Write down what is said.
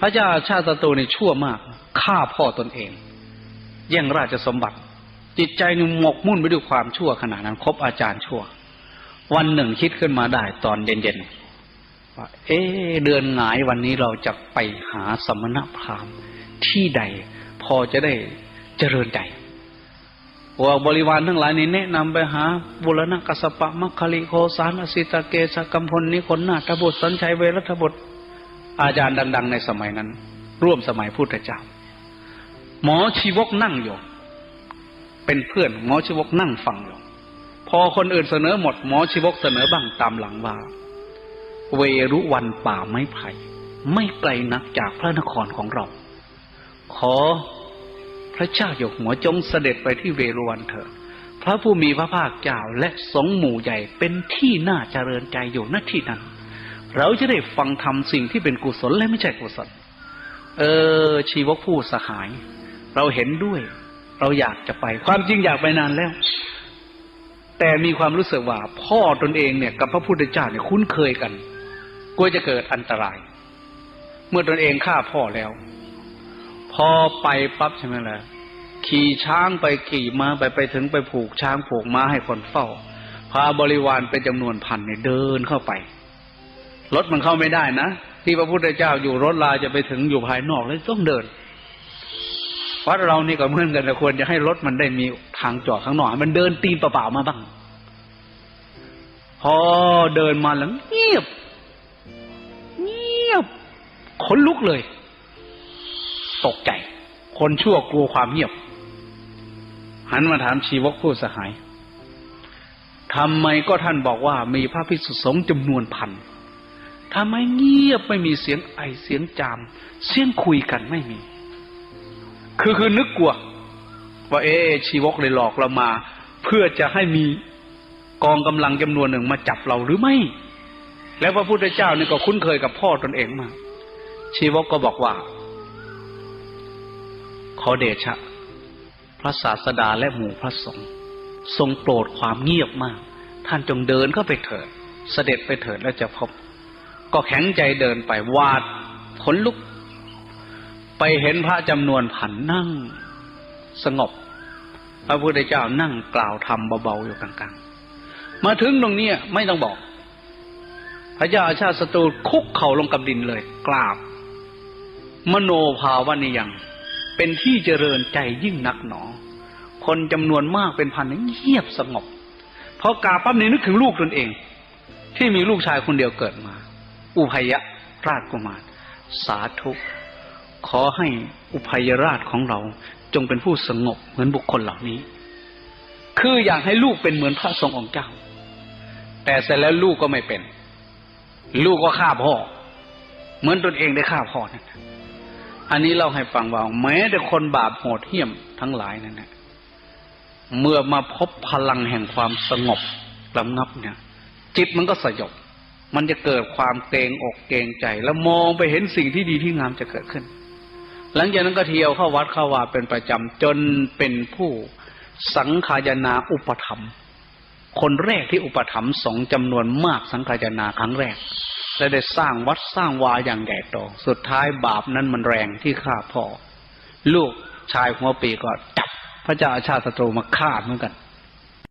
พระเจ้าชาติศัตรูนี่ชั่วมากฆ่าพ่อตนเอง แย่งราชสมบัติ จิตใจนี่หมกมุ่นไปด้วยความชั่วขนาดนั้นคบอาจารย์ชั่ว วันหนึ่งคิดขึ้นมาได้ตอนเย็นๆว่าเอ๊เดือนหงายวันนี้เราจะไปหาสมณพราหมณ์ที่ใด พอจะได้เจริญใจว่าบริวารทั้งหลายนี่แนะนำไปหา บุรณะกัสสปะมัคคลิโคสานอสิตาเกสกัมพลนิคนนาทบุตรสัญชัยเวรัตบุตร อาจารย์ดัง ๆ ในสมัยนั้น ร่วมสมัยพุทธเจ้า หมอชีวกนั่งอยู่เป็นเพื่อนหมอชีวกนั่งฟังอยู่พอคนอื่นเสนอหมดหมอชีวกเสนอบ้างตามหลังว่า เวรุวันป่าไม้ไผ่ไม่ไกลนักจากพระนครของเรา ขอพระเจ้าหยกหัวจงเสด็จไปที่เวรุวันเถิดพระผู้มีพระภาคเจ้าและสงหมู่ใหญ่เป็นที่น่าเจริญใจอยู่ณที่นั้น เราจะได้ฟังทำสิ่งที่เป็นกุศลและไม่ใช่กุศล เออ ชีวกผู้สหาย เราเห็นด้วย เราอยากจะไป ความจริงอยากไปนานแล้ว แต่มีความรู้สึกว่า พ่อตนเองเนี่ย กับพระพุทธเจ้าเนี่ยคุ้นเคยกัน กลัวจะเกิดอันตราย เมื่อตนเองฆ่าพ่อแล้ว พอไปปั๊บใช่ไหมล่ะขี่ช้างไปขี่ม้าไปไปถึงไปผูกช้างผูกม้าให้คนเฝ้า พาบริวารเป็นจำนวนพันเนี่ยเดินเข้าไป รถมันเข้าไม่ได้นะที่พระพุทธเจ้าอยู่รถลาจะไปถึงอยู่ภายนอกเลยต้องเดินวัดเรานี่ก็เหมือนกันแต่ควรจะให้รถมันได้มีทางจอดข้างนอกมันเดินตีนเปล่าๆมาบ้างพอเดินมาแล้วเงียบ เงียบขนลุกเลย ตกใจ คนชั่วกลัวความเงียบ หันมาถามชีวกผู้สหายทำไมก็ท่านบอกว่ามีพระภิกษุสงฆ์จำนวนพัน ทำไมเงียบไม่มีเสียงไอเสียงจาม เสียงคุยกันไม่มี คือคือนึกกลัว ว่าเอ๊ชีวกเลยหลอกเรามา เพื่อจะให้มีกองกำลังจำนวนหนึ่งมาจับเราหรือไม่ แล้วพระพุทธเจ้านี่ก็คุ้นเคยกับพ่อตนเองมากชีวกก็บอกว่า ขอเดชะ พระศาสดาและหมู่พระสงฆ์ทรงโปรดความเงียบมาก ท่านจงเดินเข้าไปเถิด เสด็จไปเถิดแล้วจะพบ ก็แข็งใจเดินไปวาดขนลุก ไปเห็นพระจำนวนพันนั่ง สงบ พระพุทธเจ้านั่งกล่าวธรรมเบาๆอยู่กลางๆ มาถึงตรงนี้ไม่ต้องบอก พระเจ้าอาชาติศัตรูคุกเข่าลงกับดินเลย กราบ มโนภาวนิยัง เป็นที่เจริญใจยิ่งนักหนอ คนจำนวนมากเป็นพันเงียบสงบพอกราบปั๊บนี่นึกถึงลูกตนเอง ที่มีลูกชายคนเดียวเกิดมา อุพยราชกุมาร สาธุ ขอให้อุพยราชของเราจงเป็นผู้สงบเหมือนบุคคลเหล่านี้ คืออยากให้ลูกเป็นเหมือนพระทรงองค์เจ้า แต่เสร็จแล้วลูกก็ไม่เป็น ลูกก็ฆ่าพ่อ เหมือนตนเองได้ฆ่าพ่อนั่นอันนี้เราให้ฟังว่าแม้แต่คนบาปโหดเหี้ยมทั้งหลายนั่นแหละเมื่อมาพบพลังแห่งความสงบระงับเนี่ย จิตมันก็สยบ มันจะเกิดความเกรงอกเกรงใจ แล้วมองไปเห็นสิ่งที่ดีที่งามจะเกิดขึ้น หลังจากนั้นก็เที่ยวเข้าวัดเข้าวาเป็นประจำจนเป็นผู้สังขายนาอุปธรรม คนแรกที่อุปถัมภ์สงจำนวนมากสังขายนาครั้งแรก และได้สร้างวัดสร้างวาอย่างใหญ่โตสุดท้ายบาปนั้นมันแรงที่ฆ่าพ่อ ลูกชายหัวปีก็จับพระเจ้าอาชาติศัตรูมาฆ่าเหมือนกัน